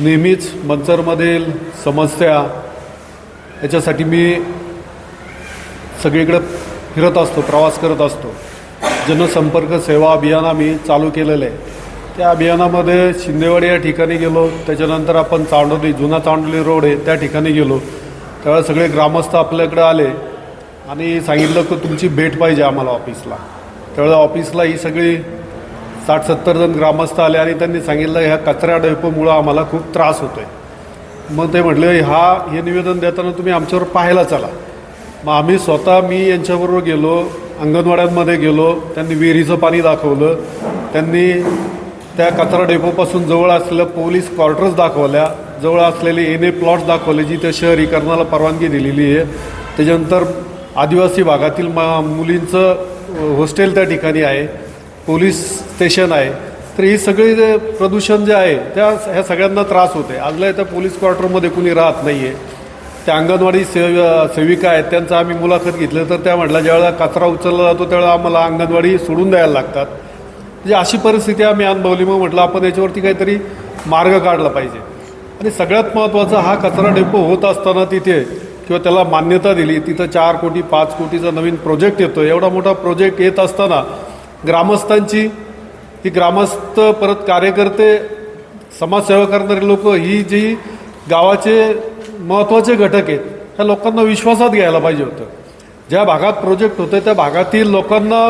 नेहमीच मंचरमधील समस्या याच्यासाठी मी सगळीकडे फिरत असतो प्रवास करत असतो. जनसंपर्क सेवा अभियान आम्ही चालू केलेलं आहे. त्या अभियानामध्ये शिंदेवाडी या ठिकाणी गेलो त्याच्यानंतर आपण चांडोली जुना चांडोली रोड आहे त्या ठिकाणी गेलो. त्यावेळेस सगळे ग्रामस्थ आपल्याकडे आले आणि सांगितलं की तुमची भेट पाहिजे आम्हाला ऑफिसला. त्यावेळेस ऑफिसला ही सगळी साठ सत्तर जण ग्रामस्थ आले आणि त्यांनी सांगितलं ह्या कचरा डेपोमुळं आम्हाला खूप त्रास होतो आहे मग ते म्हटले हा हे निवेदन देताना तुम्ही आमच्यावर पाहायला चला. मग आम्ही स्वतः मी यांच्याबरोबर गेलो अंगणवाड्यांमध्ये गेलो त्यांनी विहिरीचं पाणी दाखवलं त्यांनी त्या कचरा डेपोपासून जवळ असलेल्या पोलीस क्वार्टर्स दाखवल्या जवळ असलेले एन ए प्लॉट्स दाखवले जी त्या शहरीकरणाला परवानगी दिलेली आहे. त्याच्यानंतर आदिवासी भागातील मा मुलींचं हॉस्टेल त्या ठिकाणी आहे. पोलीस स्टेशन आहे तर ही सगळी जे प्रदूषण जे आहे त्या ह्या सगळ्यांना त्रास होते आजल्या इथं पोलीस क्वार्टरमध्ये कुणी राहत नाही आहे त्या अंगणवाडी सेव सेविका आहेत त्यांचा आम्ही मुलाखत घेतलं तर त्या म्हटल्या ज्यावेळेला कचरा उचलला जातो त्यावेळेला आम्हाला अंगणवाडी सोडून द्यायला लागतात. म्हणजे अशी परिस्थिती आम्ही अनुभवली मग म्हटलं आपण याच्यावरती काहीतरी मार्ग काढला पाहिजे. आणि सगळ्यात महत्त्वाचं हा कचरा डेपो होत असताना तिथे किंवा त्याला मान्यता दिली तिथं चार कोटी पाच कोटीचा नवीन प्रोजेक्ट येतो एवढा मोठा प्रोजेक्ट येत असताना ग्रामस्थांची ही ग्रामस्थ परत कार्यकर्ते समाजसेवा करणारे लोक ही जी गावाचे महत्त्वाचे घटक आहेत ह्या लोकांना विश्वासात घ्यायला पाहिजे होतं. ज्या भागात प्रोजेक्ट होते त्या भागातील लोकांना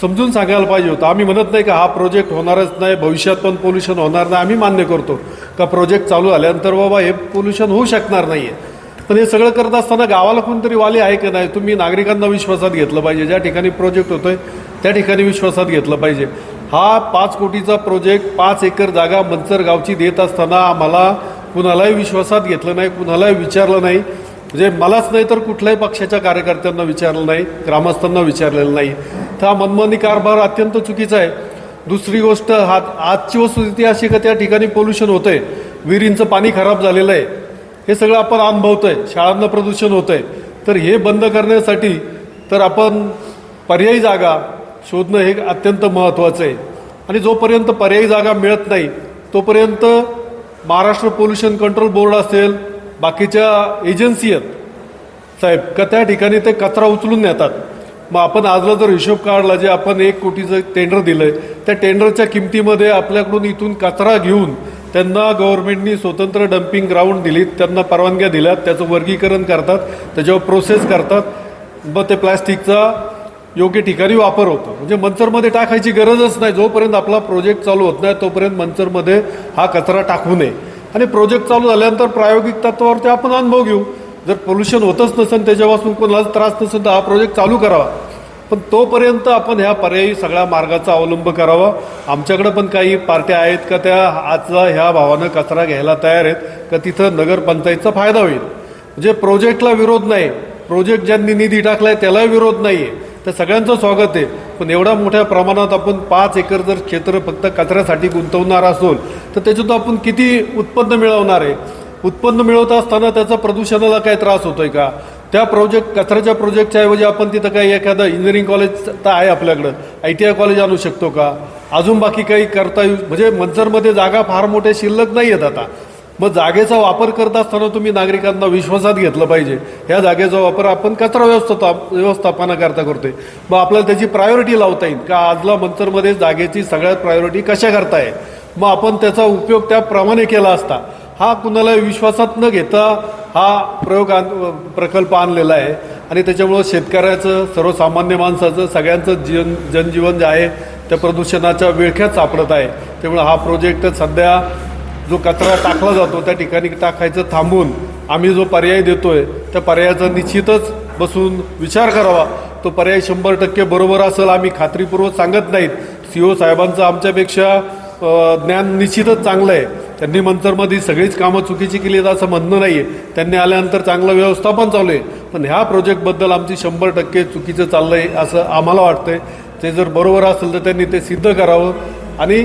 समजून सांगायला पाहिजे होतं. आम्ही म्हणत नाही का हा प्रोजेक्ट होणारच नाही भविष्यात पण पोल्युशन होणार नाही आम्ही मान्य करतो. का प्रोजेक्ट चालू झाल्यानंतर बाबा हे पोल्युशन होऊ शकणार नाही आहे पण हे सगळं करत असताना गावाला कोणतरी वाली आहे का नाही तुम्ही नागरिकांना विश्वासात घेतलं पाहिजे. ज्या ठिकाणी प्रोजेक्ट होतोय त्या ठिकाणी विश्वासात घेतलं पाहिजे. हा पाच कोटीचा प्रोजेक्ट पाच एकर जागा मंचर गावची देत असताना आम्हाला कुणालाही विश्वासात घेतलं नाही कुणालाही विचारलं नाही. म्हणजे मलाच नाही तर कुठल्याही पक्षाच्या कार्यकर्त्यांना विचारलं नाही ग्रामस्थांना विचारलेलं नाही. तर हा मनमानी कारभार अत्यंत चुकीचा आहे. दुसरी गोष्ट हा आजची वस्तुस्थिती अशी का त्या ठिकाणी पोल्युशन होतंय? विहिरींचं पाणी खराब झालेलं आहे. हे सगळं आपण अनुभवतोय. शाळांना प्रदूषण होतंय. तर हे बंद करण्यासाठी तर आपण पर्यायी जागा शोधणं हे अत्यंत महत्त्वाचं आहे. आणि जोपर्यंत पर्यायी जागा मिळत नाही तोपर्यंत महाराष्ट्र पोल्युशन कंट्रोल बोर्ड असेल बाकीच्या एजन्सी आहेत. साहेब का त्या ठिकाणी ते कचरा उचलून नेतात. मग आपण आजला जर हिशोब काढला जे आपण एक कोटीचं टेंडर दिलंय त्या टेंडरच्या किमतीमध्ये आपल्याकडून इथून कचरा घेऊन त्यांना गव्हर्नमेंटनी स्वतंत्र डम्पिंग ग्राउंड दिलीत त्यांना परवानग्या दिल्यात त्याचं वर्गीकरण करतात त्याच्यावर प्रोसेस करतात. मग ते प्लॅस्टिकचा योग्य ठिकाणी वापर होतो. म्हणजे मंचरमध्ये टाकायची गरजच नाही. जोपर्यंत आपला प्रोजेक्ट चालू होत नाही तोपर्यंत मंचरमध्ये हा कचरा टाकू नये. आणि प्रोजेक्ट चालू झाल्यानंतर प्रायोगिक तत्वावरती आपण अनुभव घेऊ. जर पोल्युशन होतच नसेल त्याच्यापासून कोणाला त्रास नसेल तर हा प्रोजेक्ट चालू करावा. पण तोपर्यंत आपण ह्या पर्यायी सगळ्या मार्गाचा अवलंब करावा. आमच्याकडे पण काही पार्ट्या आहेत का त्या आजचा ह्या भावानं कचरा घ्यायला तयार आहेत का तिथं नगरपंचायतचा फायदा होईल. म्हणजे प्रोजेक्टला विरोध नाही. प्रोजेक्ट ज्यांनी निधी टाकलाय त्यालाही विरोध नाही आहे तर सगळ्यांचं स्वागत आहे. पण एवढ्या मोठ्या प्रमाणात आपण पाच एकर जर क्षेत्र फक्त कचऱ्यासाठी गुंतवणार असोल तर त्याच्यातून आपण किती उत्पन्न मिळवणार आहे? उत्पन्न मिळवत असताना त्याचा प्रदूषणाला काय त्रास होतोय का? त्या प्रोजेक्ट कचऱ्याच्या प्रोजेक्टच्या ऐवजी आपण तिथं काही एखादं इंजिनिअरिंग कॉलेज तर आहे आपल्याकडं. आय टी आय कॉलेज आणू शकतो का? अजून बाकी काही करता येऊ म्हणजे मंचरमध्ये जागा फार मोठ्या शिल्लक नाही आहेत आता. मग जागेचा वापर करत असताना तुम्ही नागरिकांना विश्वासात घेतलं पाहिजे. ह्या जागेचा वापर आपण कचरा व्यवस्था व्यवस्थापनाकरता करतोय. मग आपल्याला त्याची प्रायोरिटी लावता येईल. का आजला मंचरमध्ये जागेची सगळ्यात प्रायोरिटी कशा करताय? मग आपण त्याचा उपयोग त्याप्रमाणे केला असता. हा कुणाला विश्वासात न घेता हा प्रयोग आण प्रकल्प आणलेला आहे. आणि त्याच्यामुळं शेतकऱ्याचं सर्वसामान्य माणसाचं सगळ्यांचं जीवन जनजीवन जे आहे त्या प्रदूषणाच्या विळख्यात सापडत आहे. त्यामुळे हा प्रोजेक्ट सध्या जो कचरा टाकला जातो त्या ठिकाणी टाकायचं थांबून आम्ही जो पर्याय देतोय त्या पर्यायाचा निश्चितच बसून विचार करावा. तो पर्याय शंभर टक्के बरोबर असेल आम्ही खात्रीपूर्वक सांगत नाहीत. सी ओ साहेबांचं आमच्यापेक्षा ज्ञान निश्चितच चांगलं आहे. त्यांनी मंतरमध्ये सगळीच कामं चुकीची केली आहेत असं म्हणणं नाही आहे त्यांनी आल्यानंतर चांगलं व्यवस्थापन चालू आहे. पण ह्या प्रोजेक्टबद्दल आमची शंभर टक्के चुकीचं चाललं आहे असं आम्हाला वाटतंय. ते जर बरोबर असेल तर त्यांनी ते सिद्ध करावं. आणि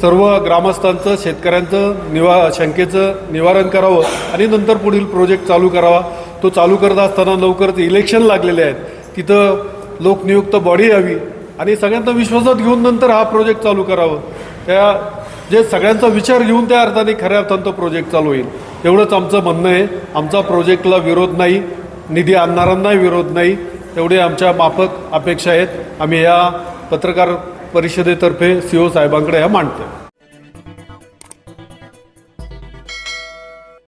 सर्व ग्रामस्थांचं शेतकऱ्यांचं निवा शंकेचं निवारण करावं आणि नंतर पुढील प्रोजेक्ट चालू करावा. तो चालू करत असताना लवकरच इलेक्शन लागलेले आहेत. तिथं लोकनियुक्त बॉडी यावी आणि सगळ्यांचा विश्वासात घेऊन नंतर हा प्रोजेक्ट चालू करावा. त्या जे सगळ्यांचा विचार घेऊन त्या अर्थाने खऱ्या अर्थानं तो प्रोजेक्ट चालू होईल. एवढंच आमचं म्हणणं आहे. आमचा प्रोजेक्टला विरोध नाही. निधी आणणाऱ्यांनाही विरोध नाही. तेवढी आमच्या माफक अपेक्षा आहेत. आम्ही या पत्रकार परिषदेतर्फे सी ओ साहेबांकडे ह्या मांडतोय.